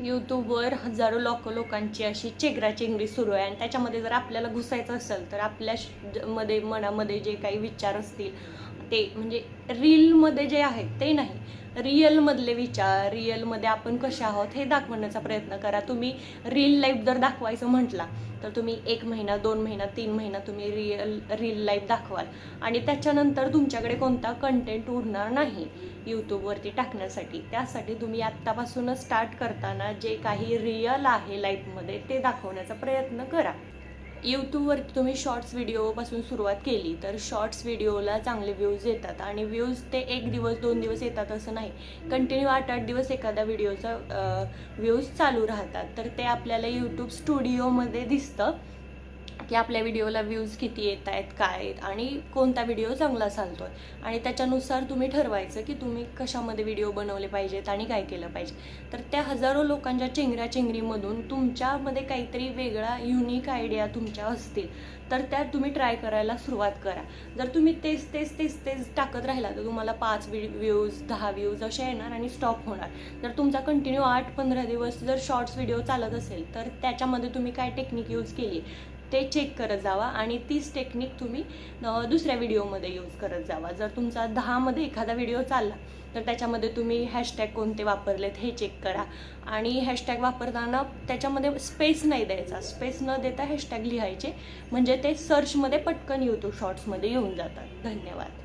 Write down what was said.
यूट्यूबवर हजारो लोक लोकांची अशी चेंगराचेंगरी सुरू आहे आणि त्याच्यामध्ये जर आपल्याला घुसायचं असेल तर आपल्या मध्ये मनामध्ये जे काही विचार असतील ते म्हणजे रीलमध्ये जे आहेत ते नाही. रिअलमधले विचार रिअलमध्ये आपण कसे आहोत हे दाखवण्याचा प्रयत्न करा. तुम्ही रील लाईफ जर दाखवायचं म्हटला तर तुम्ही एक महिना दोन महिना तीन महिना तुम्ही रिअल रील लाईफ दाखवाल. आणि त्याच्यानंतर तुमच्याकडे कोणता कंटेंट उरणार नाही यूट्यूबवरती टाकण्यासाठी. त्यासाठी तुम्ही आत्तापासूनच स्टार्ट करताना जे काही रिअल आहे लाईफमध्ये ते दाखवण्याचा प्रयत्न करा. यूट्यूबवर तुम्ही शॉर्ट्स व्हिडिओपासून सुरुवात केली तर शॉर्ट्स व्हिडिओला चांगले व्ह्यूज येतात आणि व्ह्यूज ते एक दिवस दोन दिवस येतात असं नाही. कंटिन्यू आठ आठ दिवस एखादा व्हिडिओचा व्ह्यूज चालू राहतात. तर ते आपल्याला यूट्यूब स्टुडिओमध्ये दिसतं. की आपल्या व्हिडिओला व्ह्यूज किती येत आहेत काय आहेत आणि कोणता व्हिडिओ चांगला चालतो आहे आणि त्याच्यानुसार तुम्ही ठरवायचं की तुम्ही कशामध्ये व्हिडिओ बनवले पाहिजेत आणि काय केलं पाहिजे. तर त्या हजारो लोकांच्या चेंगऱ्या चेंगरीमधून तुमच्यामध्ये काहीतरी वेगळा युनिक आयडिया तुमच्या असतील. तर त्या तुम्ही ट्राय करायला सुरुवात करा. जर तुम्ही तेच तेच तेच तेच टाकत राहिला तर तुम्हाला पाच व्ह्यूज दहा व्ह्यूज असे येणार आणि स्टॉप होणार. जर तुमचा कंटिन्यू आठ पंधरा दिवस जर शॉर्ट्स व्हिडिओ चालत असेल तर त्याच्यामध्ये तुम्ही काय टेक्निक यूज केली? ते चेक करत जावा आणि तीच टेक्निक तुम्ही दुसऱ्या व्हिडिओमध्ये यूज करत जावा. जर तुमचा दहामध्ये एखादा व्हिडिओ चालला तर त्याच्यामध्ये तुम्ही हॅशटॅग कोणते वापरलेत हे चेक करा. आणि हॅशटॅग वापरताना त्याच्यामध्ये स्पेस नाही द्यायचा. स्पेस न देता हॅशटॅग लिहायचे. म्हणजे ते सर्चमध्ये पटकन यूट्यूब शॉर्ट्समध्ये येऊन जातात. धन्यवाद.